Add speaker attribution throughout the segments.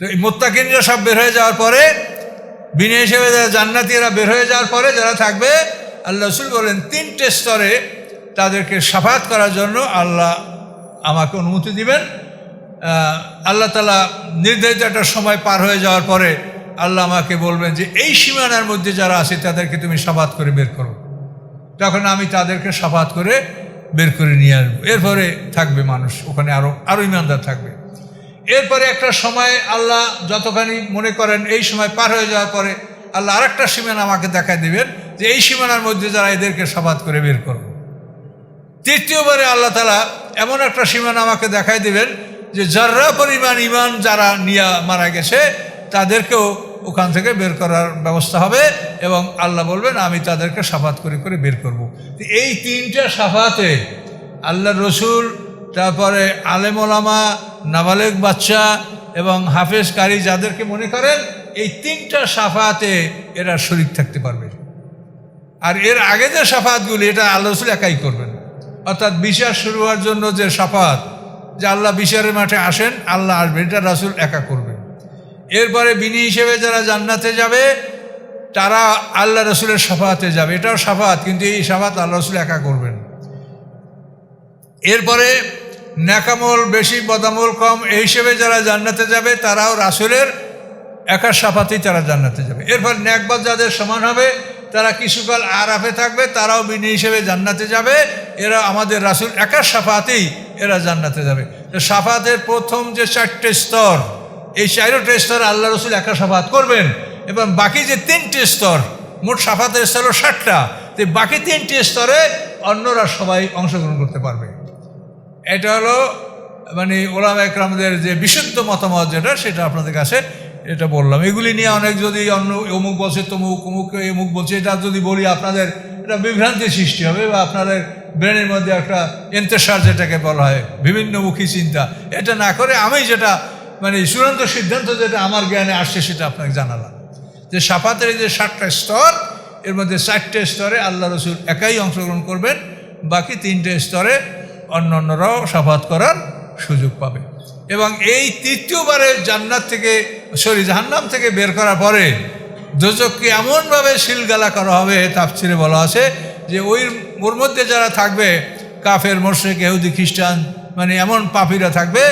Speaker 1: তো এই মোত্তাকিনরা সব বের হয়ে যাওয়ার পরে, বিনয় হিসেবে যারা জান্নাতিরা বের হয়ে যাওয়ার পরে যারা থাকবে, আল্লাহ রসুল বলেন, তিনটে স্তরে তাদেরকে সাফাত করার জন্য আল্লাহ আমাকে অনুমতি দিবেন। আল্লাহ তালা নির্ধারিত একটা সময় পার হয়ে যাওয়ার পরে আল্লাহ আমাকে বলবেন যে, এই সীমানার মধ্যে যারা আছে তাদেরকে তুমি সাফাত করে বের করো। তখন আমি তাদেরকে সাফাত করে বের করে নিয়ে আসব। এরপরে থাকবে মানুষ, ওখানে আরও আরও ইমানদার থাকবে। এরপরে একটা সময় আল্লাহ যতখানি মনে করেন এই সময় পার হয়ে যাওয়ার পরে আল্লাহ আরেকটা সীমানা আমাকে দেখায় দেবেন যে এই সীমানার মধ্যে যারা এদেরকে সাফাত করে বের করব তৃতীয়বারে আল্লাহ তালা এমন একটা সীমানা আমাকে দেখায় দিবেন যে যারা পরিমাণ ইমান যারা নিয়ে মারা গেছে, তাদেরকেও ওখান থেকে বের করার ব্যবস্থা হবে এবং আল্লাহ বলবেন, আমি তাদেরকে সাফাত করে করে বের করব। এই তিনটা সাফাতে আল্লাহ রসুল তারপরে আলেমোলামা নাবালেক বাচ্চা এবং হাফেজ কারি যাদেরকে মনে করেন, এই তিনটা সাফাতে এরা শরিক থাকতে পারবে। আর এর আগে যে সাফাতগুলি, এটা আল্লাহ রসুল একাই করবেন। অর্থাৎ বিচার শুরু হওয়ার জন্য যে সাফাত, যে আল্লাহ বিচারের মাঠে আসেন, আল্লাহ আসবেন, এটা রাসুল একা করবেন। এরপরে বিনি হিসেবে যারা জান্নাতে যাবে, তারা আল্লাহ রসুলের সাফাতে যাবে। এটাও সাফাত, কিন্তু এই সাফাত আল্লাহ রসুল একা করবেন। এরপরে ন্যাকামল, বেশি বদামল কম, এই হিসেবে যারা জান্নাতে যাবে, তারাও রাসুলের একা সাফাতেই তারা জান্নাতে যাবে। এরপর ন্যাকবাদ যাদের সমান হবে, তারা কিছুকাল আরাফে থাকবে, তারাও বিনি হিসেবে জান্নাতে যাবে। এরা আমাদের রাসুল একা সাফাতেই এরা জান্নাতে যাবে। সাফাতের প্রথম যে চারটে স্তর, এই চারটে স্তর আল্লাহ রসুল একা সাফাত করবেন এবং বাকি যে তিনটি স্তর, মোট সাফাতের স্তর ষাটটা তো বাকি তিনটি স্তরে অন্যরা সবাই অংশগ্রহণ করতে পারবে। এটা হলো মানে ওলাম একরামদের যে বিশুদ্ধ মতামত যেটা, সেটা আপনাদের কাছে এটা বললাম। এগুলি নিয়ে অনেক যদি অন্য, অমুক বলছে তমুক, অমুক, এমুক বলছে, এটা যদি বলি আপনাদের, এটা বিভ্রান্তির সৃষ্টি হবে বা আপনাদের ব্রেনের মধ্যে একটা এন্তেসার যেটাকে বলা হয় বিভিন্নমুখী চিন্তা। এটা না করে আমি যেটা মানে চূড়ান্ত সিদ্ধান্ত যেটা আমার জ্ঞানে আসছে সেটা আপনাকে জানালাম। যে সাফাতের যে সাতটা স্তর, এর মধ্যে চারটে স্তরে আল্লাহ রসুল একাই অংশগ্রহণ করবেন, বাকি তিনটে স্তরে অন্য অন্যরাও সাফাত করার সুযোগ পাবে। এবং এই তৃতীয়বারে জান্নাত থেকে, সরি, জাহান্নাম থেকে বের করার পরে দোজককে এমনভাবে শিলগালা করা হবে তাফসিরে বলা আছে, যে ওই ওর মধ্যে যারা থাকবে, কাফের মোর্শেক এহুদি খ্রিস্টান মানে এমন পাপীরা থাকবে,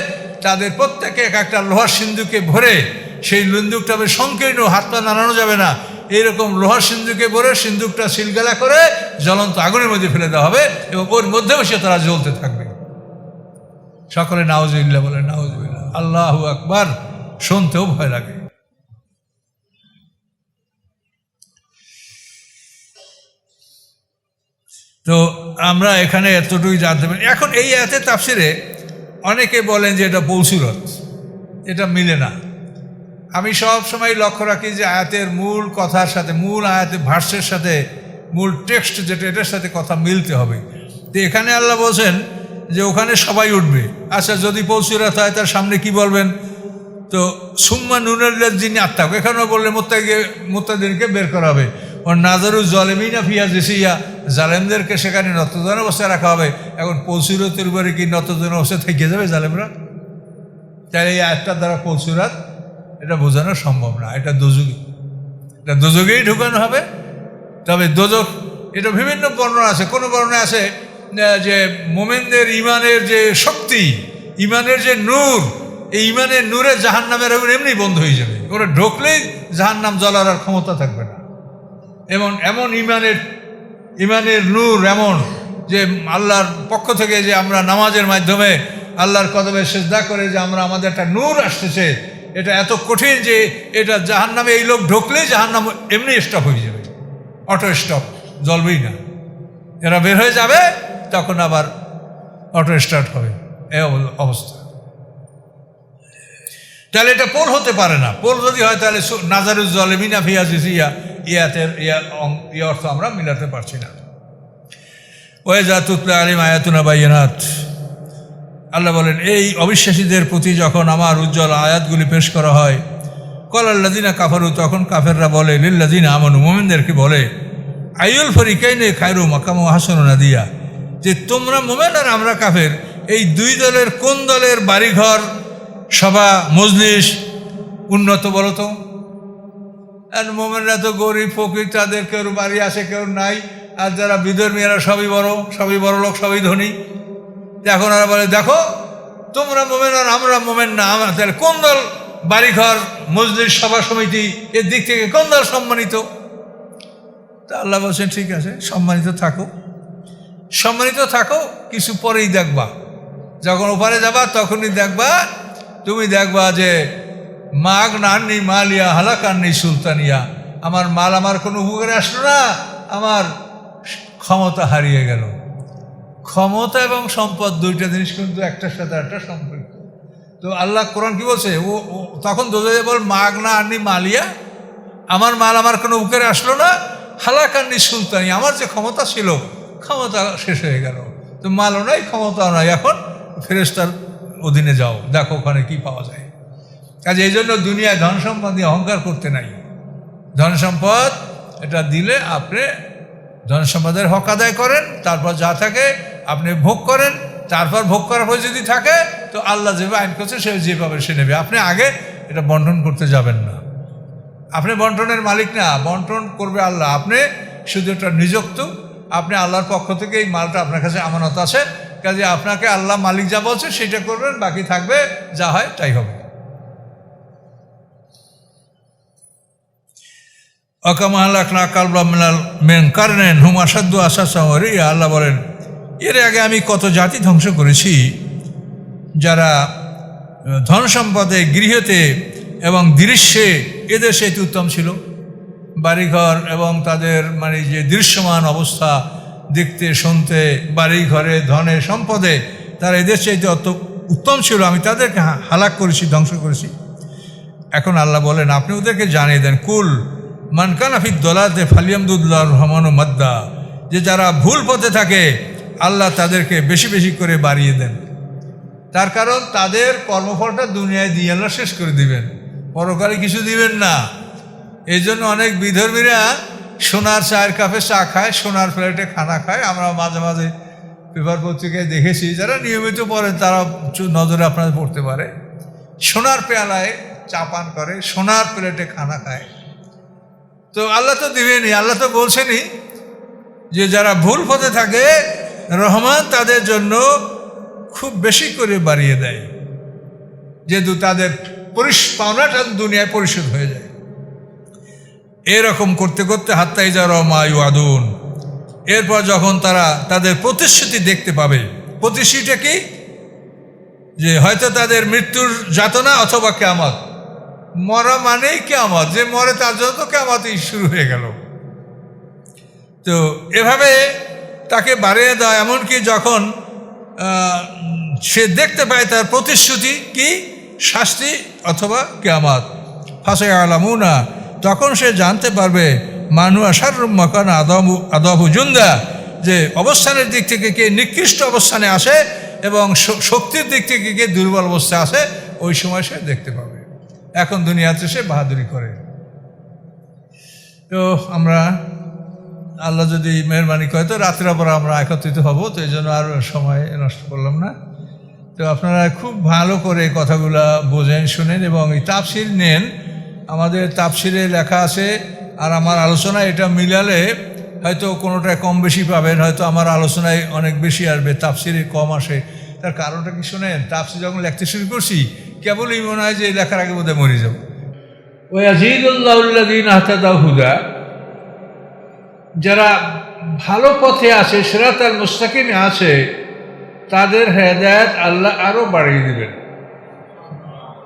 Speaker 1: তাদের প্রত্যেকে এক একটা লোহার সিন্ধুকে ভরে সেই সিন্দুকটা বেশ সংকীর্ণ, হাত পা নাড়ানো যাবে না। এইরকম লোহার সিন্ধুকে ভরে সিন্ধুকটা শিলগালা করে জ্বলন্ত আগুনের মধ্যে ফেলে দেওয়া হবে এবং ওর মধ্যেও সে তারা জ্বলতে থাকবে। সকলে নাওজুবিল্লা বলে নাওজুবিল্লা আল্লাহ আকবার। শুনতেও ভয় লাগে। তো আমরা এখানে এতটুকুই জানতে পারি। এখন এই এতে তাফসিরে অনেকে বলেন যে এটা পৌসুরত এটা মিলে না। আমি সব সময় লক্ষ্য রাখি যে আয়াতের মূল কথার সাথে, মূল আয়াতের ভাষ্যের সাথে, মূল টেক্সট যেটা, এটার সাথে কথা মিলতে হবে। তো এখানে আল্লাহ বলছেন যে ওখানে সবাই উঠবে। আচ্ছা যদি পৌঁছুরাত হয় তার সামনে কি বলবেন? তো, সুম্মা নুনাল্লার যিনি আত্মা এখানেও বললে মোত্তাকে মোত্তাদেরকে বের করা হবে। ও নাজারু জলেমিনা ফিয়া জেসিয়া জালেমদেরকে সেখানে নতজন অবস্থায় রাখা হবে। এখন পৌঁছুরতের উপরে কি নতজন অবস্থায় থেকে যাবে জালেমরা? তাই এই আয়টার দ্বারা পৌঁছুরাত এটা বোঝানো সম্ভব না, এটা দোজুগি এটা দোজগেই ঢুকানো হবে। তবে দোজক এটা বিভিন্ন বর্ণনা আছে। কোনো বর্ণনা আছে যে মোমেনদের ইমানের যে শক্তি, ইমানের যে নূর, এই ইমানের নূরে জাহান নামের এমনি বন্ধ হয়ে যাবে। ওরা ঢুকলেই জাহান নাম জ্বলার ক্ষমতা থাকবে না। এমন এমন ইমানের ইমানের নূর এমন যে আল্লাহর পক্ষ থেকে যে আমরা নামাজের মাধ্যমে আল্লাহর কদমে সেজদা করে যে আমরা, আমাদের একটা নূর আসতেছে এটা এত কঠিন যে এটা জাহান নামে এই লোক ঢুকলেই জাহান নাম এমনি স্টপ হয়ে যাবে। অটো স্টপ জ্বলবেই না। এরা বের হয়ে যাবে, তখন আবার অটো স্টার্ট হবে। অব- অবস্থা। তাহলে এটা পোল হতে পারে না। পোল যদি হয় তাহলে নাজারুজ জলেমিনা ফিয়াজ ইয়া ইয়াতের, ইয়া অর্থ আমরা মিলাতে পারছি না। ওয়ে জাতুতলা আলিম আয়াতুনা বাইনাত আল্লাহ বলেন, এই অবিশ্বাসীদের প্রতি যখন আমার উজ্জ্বল আয়াতগুলি পেশ করা হয়, কল আল্লাদিনা কাফারু তখন কাফেররা বলে লিল্লাদিনা আমানু মোমেনদেরকে বলে আইউল ফরিকাইনে খায়রু মাকাম হাসন নাদিয়া যে তোমরা মোমেন আর আমরা কাফের, এই দুই দলের কোন দলের বাড়িঘর, সভা, মজলিস উন্নত বলো তো? আর মোমেনরা তো গরিব, ফকির, তাদের কেউ বাড়ি আছে কেউ নাই, আর যারা বিধর্মীরা সবই বড় সবই বড় লোক সবই ধনী। এখন ওরা বলে, দেখো, তোমরা মোমেন আর আমরা মোমেন না। তাহলে কোন দল? বাড়িঘর মসজিদ সভা সমিতি, এর দিক থেকে কোন দল সম্মানিত? তা আল্লাহ বলছেন, ঠিক আছে, সম্মানিত থাকো। সম্মানিত থাকো, কিছু পরেই দেখবা। যখন ওপারে যাবা, তখনই দেখবা, তুমি দেখবা যে মাগ নাননি মালিয়া হালাকান্নি সুলতানিয়া। আমার মাল আমার কোনো উপকারে আসলো না, আমার ক্ষমতা হারিয়ে গেল। ক্ষমতা এবং সম্পদ দুইটা জিনিস কিন্তু একটার সাথে একটা সম্পর্ক। তো আল্লাহ কোরআন কি বলছে? ও তখন দোজে বল, মাগ না আননি মালিয়া, আমার মাল আমার কোনো উপকারে আসলো না হালাকান্নি সুলতানি, আমার যে ক্ষমতা ছিল, ক্ষমতা শেষ হয়ে গেল। তো মালও নাই, ক্ষমতাও নাই, এখন ফেরেস্তার অধীনে যাও, দেখো ওখানে কি পাওয়া যায়। কাজে এই জন্য দুনিয়ায় ধন সম্পদ দিয়ে অহংকার করতে নাই। ধন সম্পদ, এটা দিলে আপনি ধন সম্পদের হক আদায় করেন, তারপর যা থাকে আপনি ভোগ করেন, তারপর ভোগ করার পর যদি থাকে, তো আল্লাহ যেভাবে আইন করছে, সে যেভাবে সে নেবে। আপনি আগে এটা বন্টন করতে যাবেন না। আপনি বন্টনের মালিক না, বন্টন করবে আল্লাহ। আপনি শুধু একটা নিযুক্ত, আপনি আল্লাহর পক্ষ থেকে এই মালটা আপনার কাছে আমানত আছে, কাজে আপনাকে আল্লাহ মালিক যা বলছে, সেটা করবেন, বাকি থাকবে, যা হয় তাই হবে। কালবা মিনাল মেন কারণেন হুম আসাদ্দ আশা সাওয়ারি আল্লাহ বলেন এর আগে আমি কত জাতি ধ্বংস করেছি, যারা ধন সম্পদে, গৃহতে এবং দৃশ্যে এদের সেটি উত্তম ছিল। বাড়িঘর এবং তাদের মানে যে দৃশ্যমান অবস্থা, দেখতে, শুনতে, বাড়িঘরে, ধনে সম্পদে, তারা এদের চাইতে অত উত্তম ছিল। আমি তাদেরকে হালাক করেছি, ধ্বংস করেছি। এখন আল্লাহ বলেন, আপনি ওদেরকে জানিয়ে দেন, কুল মানকানাফি দলাতে ফালিয়ামদুল্লাহ রহমান মাদ্দা, যে যারা ভুল পথে থাকে আল্লাহ তাদেরকে বেশি বেশি করে বাড়িয়ে দেন। তার কারণ তাদের কর্মফলটা দুনিয়ায় দিয়ে আল্লাহ শেষ করে দিবেন। পরকালে কিছু দিবেন না। এই জন্য অনেক বিধর্মীরা সোনার চায়ের কাপে চা খায়, সোনার প্লেটে খানা খায়। আমরা মাঝে মাঝে পেপার পত্রিকায় দেখেছি, যারা নিয়মিত পড়েন তারা নজরে আপনাদের পড়তে পারে। সোনার পেয়ালায় চা পান করে, সোনার প্লেটে খানা খায়। তো আল্লাহ তো দিবেনি আল্লাহ তো বলছেনই যে যারা ভুল পথে থাকে রহমান তাদের জন্য খুব বেশি করে বাড়িয়ে দেয়, যেহেতু তাদের পাওনাটা দুনিয়ায় পরিশোধ হয়ে যায়। এরকম করতে করতে হাত্তাই যা রমায়ু আদুন এরপর যখন তারা তাদের প্রতিশ্রুতি দেখতে পাবে, প্রতিশ্রুতিটা কি? যে হয়তো তাদের মৃত্যুর যাতনা অথবা কেয়ামত, মরা মানেই কেয়ামত, যে মরে তার জন্য তো কেয়ামতই শুরু হয়ে গেল। তো এভাবে তাকে বাড়িয়ে দেওয়া এমনকি যখন সে দেখতে পায় তার প্রতিশ্রুতি কি? শাস্তি অথবা কেয়ামত। ফাঁসে আলামুনা, তখন সে জানতে পারবে, মানু আসার মকান আদম আদবু জুন্দা, যে অবস্থানের দিক থেকে কে নিকৃষ্ট অবস্থানে আসে এবং শক্তির দিক থেকে কে দুর্বল অবস্থায় আসে, ওই সময় সে দেখতে পাবে। এখন দুনিয়াতে সে বাহাদুরি করে। তো আমরা আল্লাহ যদি মেহরবানি করে, তো রাত্রে পর আমরা একত্রিত হব, তো এই জন্য আর সময় নষ্ট করলাম না। তো আপনারা খুব ভালো করে কথাগুলা বোঝেন, শুনেন এবং এই তাপসির নেন। আমাদের তাপসিরে লেখা আছে, আর আমার আলোচনায় এটা মিলালে হয়তো কোনোটায় কম বেশি পাবেন, হয়তো আমার আলোচনায় অনেক বেশি আসবে তাপসিরে কম আসে। তার কারণটা কি শোনেন? তাপসি যখন লিখতে শুরু করছি, কেবলই মনে হয় যে লেখার আগে বোধহয় মরে যাব। ওই আহতাদা হুদা যারা ভালো পথে আছে সেরা তার মুস্তাকিমে আছে তাদের হেদায়ত আল্লাহ আরও বাড়িয়ে দেবেন।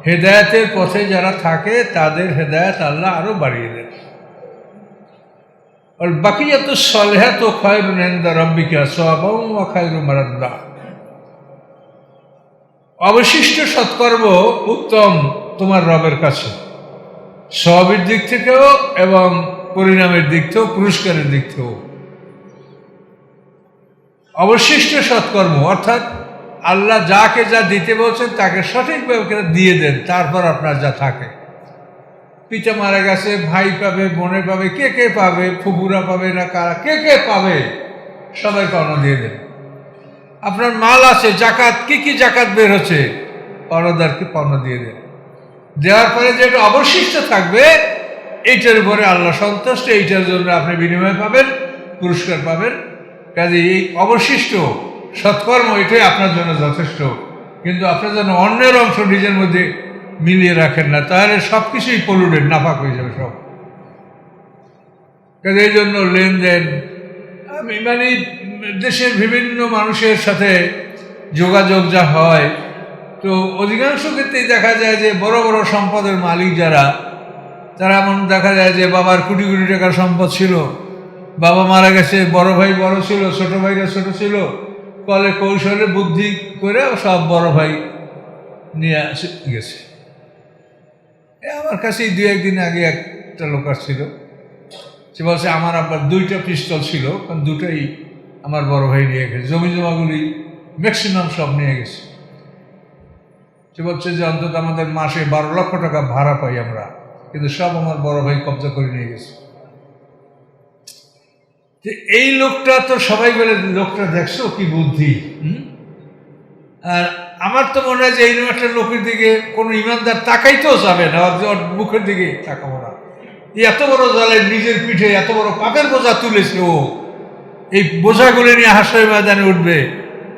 Speaker 1: হেদায়তের পথে যারা থাকে, তাদের হেদায়ত আল্লাহ আরও বাড়িয়ে দেন। আর বাকি যত সলেহাত তো খয়রু নেন্দা রব্বিকা সবং ও খয়রু মারাদ্দা। অবশিষ্ট সৎকর্ম উত্তম তোমার রবের কাছে। সবের দিক থেকেও এবং পরিণামের দিক থেকেও, পুরস্কারের দিক থেকেও। অবশিষ্ট সৎকর্ম, অর্থাৎ আল্লাহ যাকে যা দিতে বলছেন, তাকে সঠিকভাবে দিয়ে দেন, তারপর আপনার যা থাকে। পিতা মারা গেছে, ভাই পাবে বোনে পাবে, কে কে পাবে ফুপুরা পাবে না কারা, কে কে পাবে সবাই পাওনা দিয়ে দেন। আপনার মাল আছে, জাকাত, কি কি জাকাত বের হচ্ছে পাওনাদারকে পাওনা দিয়ে দেন। দেওয়ার পরে যেটা অবশিষ্ট থাকবে এইটার উপরে আল্লাহ সন্তুষ্ট, এইটার জন্য আপনি বিনিময় পাবেন, পুরস্কার পাবেন। কাজে এই অবশিষ্ট সৎকর্ম এটাই আপনার জন্য যথেষ্ট। কিন্তু আপনার জন্য অন্যের অংশ নিজের মধ্যে মিলিয়ে রাখেন না, তাহলে সব কিছুই পলুডেড নাফাক হয়ে যাবে সব। কাজে এই জন্য লেনদেন, আমি মানে দেশের বিভিন্ন মানুষের সাথে যোগাযোগ যা হয়, তো অধিকাংশ ক্ষেত্রেই দেখা যায় যে বড় বড় সম্পদের মালিক যারা তারা এমন দেখা যায় যে বাবার কোটি কোটি টাকার সম্পদ ছিল। বাবা মারা গেছে, বড় ভাই বড় ছিল, ছোট ভাইরা ছোট ছিল। কলে কৌশলে বুদ্ধি করে সব বড় ভাই নিয়ে গেছে। আমার কাছে দু একদিন আগে একটা লোক আসছিল। সে বলছে, আমার আব্বার দুইটা পিস্তল ছিল, কারণ দুটাই আমার বড় ভাই নিয়ে গেছে। জমি জমাগুলি ম্যাক্সিমাম সব নিয়ে গেছে। সে বলছে যে, অন্তত আমাদের মাসে বারো লক্ষ টাকা ভাড়া পাই আমরা। কিন্তু সব আমার বড় ভাই কবজা করে নিয়ে গেছে। যে এই লোকটা তো সবাই বলে, লোকটা দেখছ? কি বুদ্ধি? আর আমার তো মনে হয় যে এইরকম একটা লোকের দিকে কোনো ইমানদার তাকাইতেও যাবে না। ওর মুখের দিকে তাকাবো না। এই এত বড় জলে নিজের পিঠে এত বড় পাপের বোঝা তুলেছে ও। এই বোঝাগুলি নিয়ে হাসয় ময়দানে উঠবে।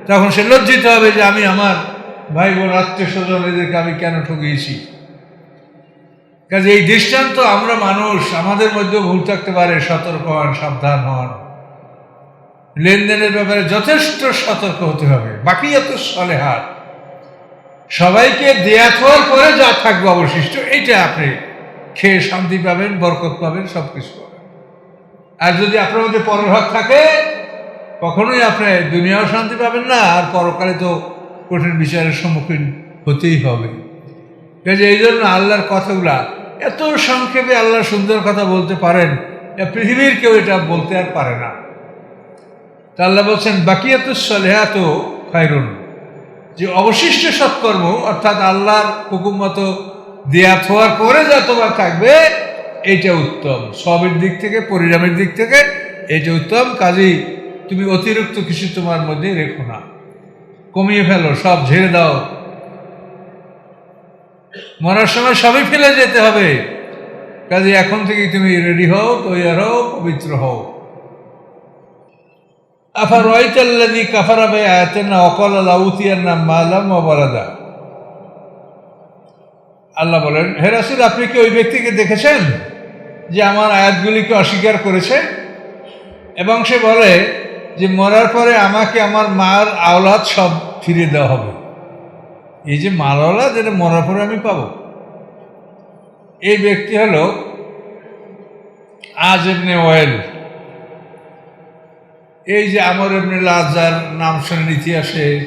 Speaker 1: তখন সে লজ্জিত হবে যে আমি আমার ভাই বোন আত্মীয় স্বজন এদেরকে আমি কেন ঠকিয়েছি? কাজে এই দৃষ্টান্ত আমরা মানুষ, আমাদের মধ্যেও ভুল থাকতে পারে, সতর্ক হন, সাবধান হন। লেনদেনের ব্যাপারে যথেষ্ট সতর্ক হতে হবে। বাকি এত সলেহাত। সবাইকে দেয়া থাকার পরে যা থাকবে অবশিষ্ট, এইটা আপনি খেয়ে শান্তি পাবেন, বরকত পাবেন সব কিছু পাবেন। আর যদি আপনার মধ্যে পরের পরভাগ থাকে, কখনোই আপনি দুনিয়াও শান্তি পাবেন না, আর পরকালে তো কঠিন বিচারের সম্মুখীন হতেই হবে। কাজে এই জন্য আল্লাহর কথাগুলা এত সংক্ষেপে আল্লাহ সুন্দর কথা বলতে পারেন পৃথিবীর কেউ এটা বলতে আর পারে না। তা আল্লাহ বলছেন বাকিয়াত সলেহাত খায়রুন। যে অবশিষ্ট সৎকর্ম, অর্থাৎ আল্লাহর হুকুম মতো দেয়া থোয়ার পরে যা তোমার থাকবে, এইটা উত্তম। সবের দিক থেকে, পরিণামের দিক থেকে, এইটা উত্তম। কাজেই তুমি অতিরিক্ত কিছু তোমার মধ্যে রেখো না। কমিয়ে ফেলো, সব ঝেড়ে দাও। মরার সময় সবই ফেলে যেতে হবে। কাজে এখন থেকে তুমি রেডি হও, তৈয়ার হও, পবিত্র হও। আফার ওয়াইতাল্লাদি কাফারা বে আয়াতেন অকল লাউতিয়ার নাম মালাম অবরাদা আল্লাহ বলেন, হে রাসুল, আপনি কি ওই ব্যক্তিকে দেখেছেন যে আমার আয়াতগুলিকে অস্বীকার করেছে? এবং সে বলে যে, মরার পরে আমাকে আমার মার আওলাদ সব ফিরে দেওয়া হবে। এই যে মাল আওলাদ এটা মরার পরে আমি পাবো। এই ব্যক্তি হলো আজ এমনি ওয়েল। এই যে আমর এমনি লাজার নাম শোনেন ইতিহাসে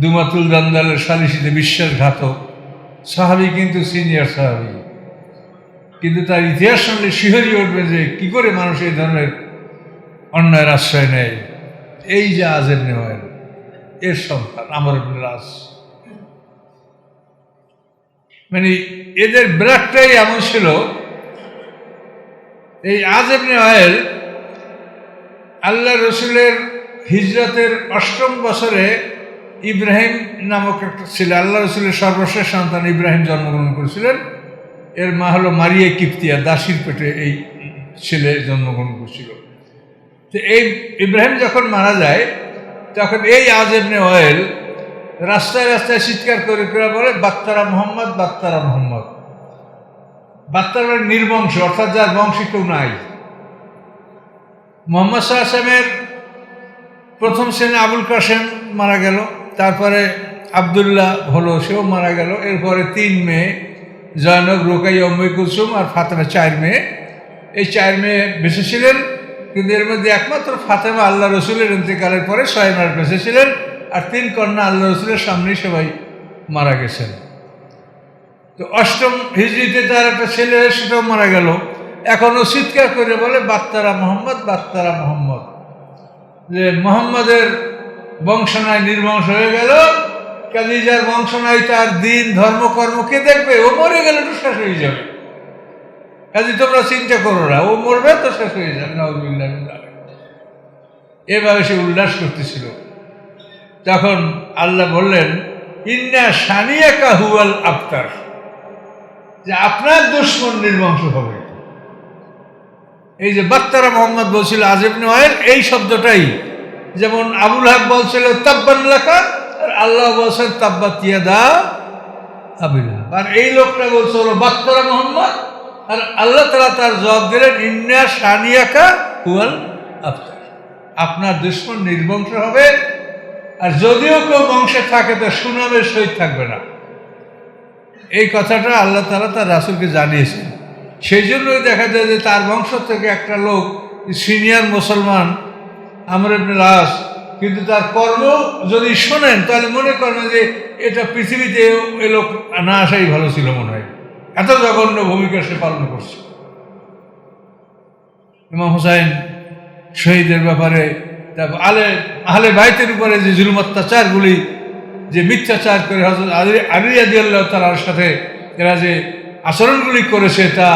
Speaker 1: দুমাতুল দান্দালের সালিসিতে বিশ্বাসঘাতক, সাহাবি কিন্তু সিনিয়র সাহাবি। কিন্তু তার ইতিহাস শুনলে শিহরি উঠবে যে কি করে মানুষ এই ধরনের অন্যায়ের আশ্রয় নেয়। এই যে আজের নেওয়ার এর সন্তান আমর লাস মানে এদের ব্লাডটাই এমন ছিল, এই আজেব অয়েল আল্লাহ রসুলের হিজরতের অষ্টম বছরে ইব্রাহিম নামক একটা ছেলে, আল্লাহ রসুলের সর্বশেষ সন্তান ইব্রাহিম জন্মগ্রহণ করেছিলেন। এর মা হলো মারিয়া কিপ্তিয়া, দাসির পেটে এই ছেলে জন্মগ্রহণ করছিল। তো এই ইব্রাহিম যখন মারা যায়, তখন এই আজেবনে অয়েল রাস্তায় রাস্তায় চিৎকার করে করে বলে বাত্তারা মোহাম্মদ বাত্তারা মোহাম্মদ। বাত্তারা মানে নির্বংশ, অর্থাৎ যার বংশী কেউ নাই। মোহাম্মদ শাহ আসলামের প্রথম শ্রেণি আবুল কাসেম মারা গেল, তারপরে আবদুল্লাহ হলো, সেও মারা গেল, এরপরে তিন মেয়ে, জয়নব রোকাই অম্বই কুসুম আর ফাতেমা, চার মেয়ে। এই চার মেয়ে বেঁচে ছিলেন, কিন্তু এর মধ্যে একমাত্র ফাতেমা আল্লাহ রসুলের ইন্তেকালের পরে ছয় মাস বেঁচে ছিলেন। আর তিন কন্যা আল্লাহ রসুলের সামনেই সবাই মারা গেছেন। তো অষ্টম হিজড়িতে তার একটা ছেলে সেটাও মারা গেল। এখনও চিৎকার করে বলে, বাত্তারা মোহাম্মদ বাত্তারা মোহাম্মদ। যে মোহাম্মদের বংশ নাই নির্বংশ হয়ে গেল কাজে যার বংশ নাই তার দিন ধর্মকর্ম কে দেখবে? ও মরে গেলে তো শেষ হয়ে যাবে। কাজে তোমরা চিন্তা করো না, ও মরবে তো শেষ হয়ে যাবে নজবিল্লাহ এভাবে সে উল্লাস করতেছিল। তখন আল্লাহ বললেন, ইন্না সানিয়াকা হুয়াল আফতার যে আপনার দুশ্মন নির্বংশ হবে। এই যে বাত্তারা মোহাম্মদ বলছিল আজেব নোয়েল এই শব্দটাই। যেমন আবুল হাব বলছিল, তাব্বান লেখা আর আল্লাহ বলছেন, তাব্বাত ইয়াদা আবিল। আর এই লোকটা বলছে, হলো বাত্তারা মোহাম্মদ। আর আল্লাহ তালা তার জবাব দিলেন, ইন্না সানিয়াকা হুয়াল আফতার আপনার দুশ্মন নির্বংশ হবে আর যদিও কেউ বংশে থাকে তো সুনামের সহিত থাকবে না। এই কথাটা আল্লাহ তালা তার রাসুলকে জানিয়েছেন। সেই জন্যই দেখা যায় যে তার বংশ থেকে একটা লোক সিনিয়র মুসলমান, আমর লাস কিন্তু তার কর্ম যদি শোনেন, তাহলে মনে করেন যে এটা পৃথিবীতে এ লোক না আসাই ভালো ছিল মনে হয়। এত জঘন্য ভূমিকা সে পালন করছে। ইমাম হোসাইন শহীদের ব্যাপারে আলে আহলে বাইতের উপরে যে জুলুম অত্যাচারগুলি, যে মিথ্যাচার করে হজরত আলী আলী আল্লাহ তালার সাথে এরা যে আচরণগুলি করেছে, তা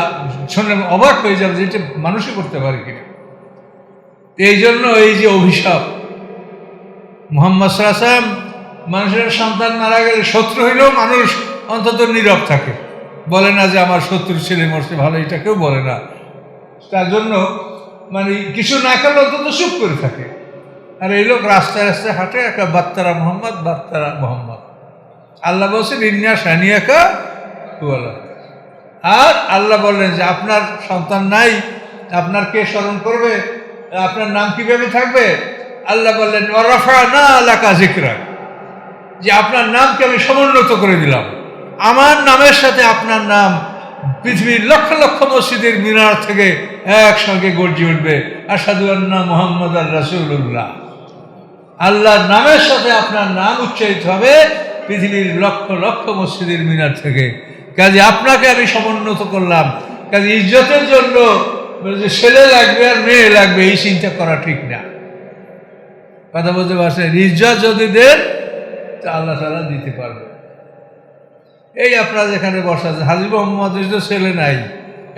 Speaker 1: শুনে অবাক হয়ে যাবে যে মানুষই করতে পারে কিনা। এই জন্য এই যে অভিশাপ, মোহাম্মদ সাল্লাম মানুষের সন্তান মারা গেলে শত্রু হইলেও মানুষ অন্তত নীরব থাকে। বলে না যে আমার শত্রুর ছেলে মরছে, ভালো, এটা কেউ বলে না। তার জন্য মানে কিছু না করলে অন্তত চুপ করে থাকে। আর এই লোক রাস্তায় রাস্তায় হাঁটে একটা বাত্তারা মোহাম্মদ বাত্তারা মোহাম্মদ। আল্লাহ বলছেন, ইন্না সানিয়াকা তুয়ালা আর আল্লাহ বললেন যে, আপনার সন্তান নাই, আপনার কে স্মরণ করবে? আপনার নাম কীভাবে থাকবে? আল্লাহ বললেন ওরফা না আলাকা জিকরা যে, আপনার নামকে আমি সমুন্নত করে দিলাম। আমার নামের সাথে আপনার নাম পৃথিবীর লক্ষ লক্ষ মসজিদের মিনার থেকে একসঙ্গে গর্জে উঠবে। আসাদু আন্না মোহাম্মদ আর রাসুল্লাহ আল্লাহর নামের সাথে আপনার নাম উচ্চারিত হবে পৃথিবীর লক্ষ লক্ষ মসজিদের মিনার থেকে। কাজে আপনাকে আমি সমুন্নত করলাম। কাজে ইজ্জতের জন্য যে ছেলে লাগবে আর মেয়ে লাগবে, এই চিন্তা করা ঠিক না। কথা বলতে পারছেন? ইজ্জত যদি দেন, তা আল্লাহ তালা দিতে পারবে এই আপনারা যেখানে বসা আছে, হাজি মোহাম্মদ তো ছেলে নাই।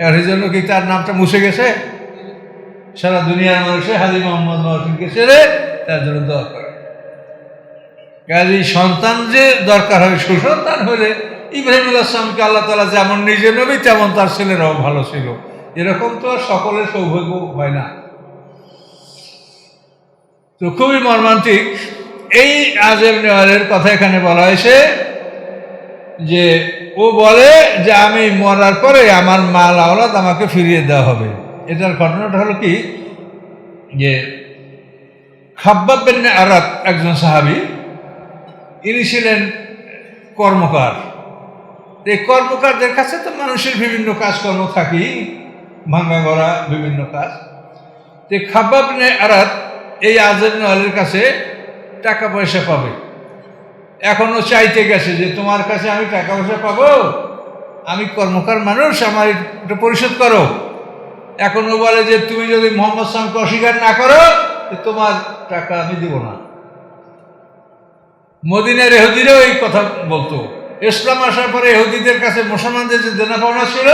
Speaker 1: আর এই জন্য কি তার নামটা মুছে গেছে? সারা দুনিয়ার মানুষে হাজি মোহাম্মদ মহসিনকে ছেড়ে তার জন্য দরকার। কাজে সন্তান যে দরকার হবে সুসন্তান হলে ইব্রাহিম আসলামকে আল্লাহ তালা যেমন নিজে নবী, তেমন তার ছেলেরাও ভালো ছিল। এরকম তো আর সকলের সৌভাগ্য হয় না। তো খুবই মর্মান্তিক। এই আজেব নেওয়ারের কথা এখানে বলা হয়েছে যে, ও বলে যে, আমি মরার পরে আমার মাল আওলাদ আমাকে ফিরিয়ে দেওয়া হবে। এটার ঘটনাটা হলো কি? যে খাব্বাব বিন আরাত একজন সাহাবি, ইনি ছিলেন কর্মকার। এই কর্মকারদের কাছে তো মানুষের বিভিন্ন কাজকর্ম থাকেই, ভাঙ্গা গড়া বিভিন্ন কাজ। তো খাব্বাব বিন আরাত এই আজেব নেওয়ালের কাছে টাকা পয়সা পাবে। এখনও চাইতে গেছে যে, তোমার কাছে আমি টাকা পয়সা পাবো? আমি কর্মকার মানুষ, আমার এটা পরিশোধ করো। এখনও বলে যে, তুমি যদি মোহাম্মদ সামকে অস্বীকার না করো তোমার টাকা আমি দিব না। মদিনের এহুদিরাও এই কথা বলতো। ইসলাম আসার পরে এহুদিদের কাছে মুসলমানদের যে দেনা পাওনা ছিল,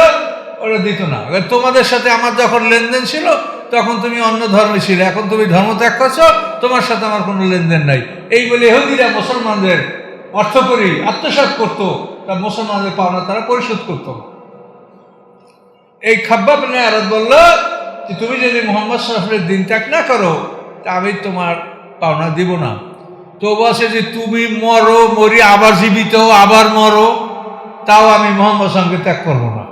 Speaker 1: ওরা দিত না। তোমাদের সাথে আমার যখন লেনদেন ছিল, তখন তুমি অন্য ধর্মে ছিল। এখন তুমি ধর্ম ত্যাগ করছ, তোমার সাথে আমার কোনো লেনদেন নাই। এই বলে এহুদিরা মুসলমানদের অর্থ করি আত্মসাৎ করতো, তা মুসলমানদের পাওনা তারা পরিশোধ করতো না। এই খাব্বাব আরত বলল যে, তুমি যদি মোহাম্মদ সাহেবের দিন ত্যাগ না করো আমি তোমার পাওনা দিব না। তো বলছে যে তুমি মরো, মরি, আবার জীবিত আবার মরো, তাও আমি মোহাম্মদ সঙ্গে ত্যাগ করব না।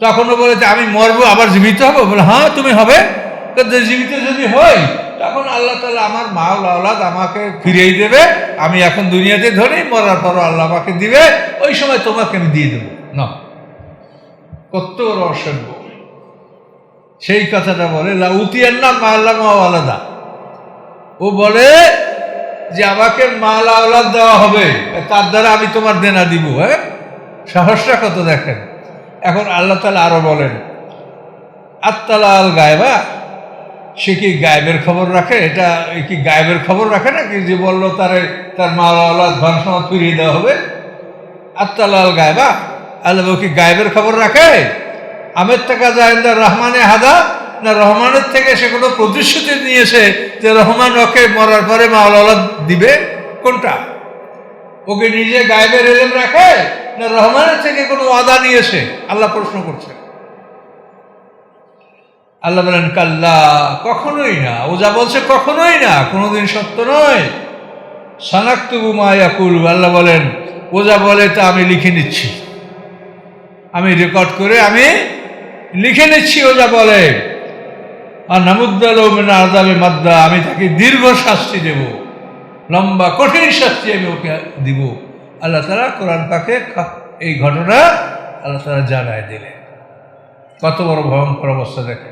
Speaker 1: তখনও বলে যে, আমি মরবো, আবার জীবিত হব? বলে হ্যাঁ তুমি হবে। তো জীবিত যদি হই, তখন আল্লাহ তালা আমার মা আওলাদ আমাকে ফিরিয়ে দেবে। আমি এখন দুনিয়াতে ধরি মরার পরও আল্লাহ আমাকে দিবে। ওই সময় তোমাকে আমি দিয়ে দেবো। না। কত অসভ্য সেই কথাটা বলে লাউতিয়ার নাম মা আল্লাহ মা আলাদা। ও বলে যে, আমাকে মাল আওলাদ দেওয়া হবে, তার দ্বারা আমি তোমার দেনা দিব হ্যাঁ? সাহসটা কত দেখেন? এখন আল্লাহ তালা আরও বলেন আত্মালা আল গায়বা? সে কি গায়েবের খবর রাখে? এটা কি গায়েবের খবর রাখে নাকি যে বলল, তারে, তার মাল আওলাদ ধন সম্পদ ফিরিয়ে দেওয়া হবে? আত্মালা আল গায়বা? আল্লাহ কি গায়েবের খবর রাখে? আমের টাকা জাহেন্দা রহমানে হাদা, না রহমানের থেকে সে কোনো প্রতিশ্রুতি নিয়েছে যে রহমান ওকে মরার পরে মাওলাদ দিবে? কোনটা? ওকে নিজে গায়েবের এলেম রাখে, না রহমানের থেকে কোনো ওয়াদা নিয়েছে? আল্লাহ প্রশ্ন করছে আল্লাহ বলেন, কাল্লা, কখনোই না। ও যা বলছে কখনোই না, কোনোদিন সত্য নয়। সানাক্তুবু মায়াকুল আল্লাহ বলেন, ও যা বলে তা আমি লিখে নিচ্ছি। আমি রেকর্ড করে আমি লিখে নিচ্ছি, ও যা বলে। আর নামুদ্দাল আদাবে মাদ্দা, আমি তাকে দীর্ঘ শাস্তি দেব। লম্বা কঠিন শাস্তি আমি ওকে দিব। আল্লাহ তারা কোরআন পাকে এই ঘটনা আল্লাহ তারা জানায় দিলেন। কত বড় ভয়ঙ্কর অবস্থা দেখে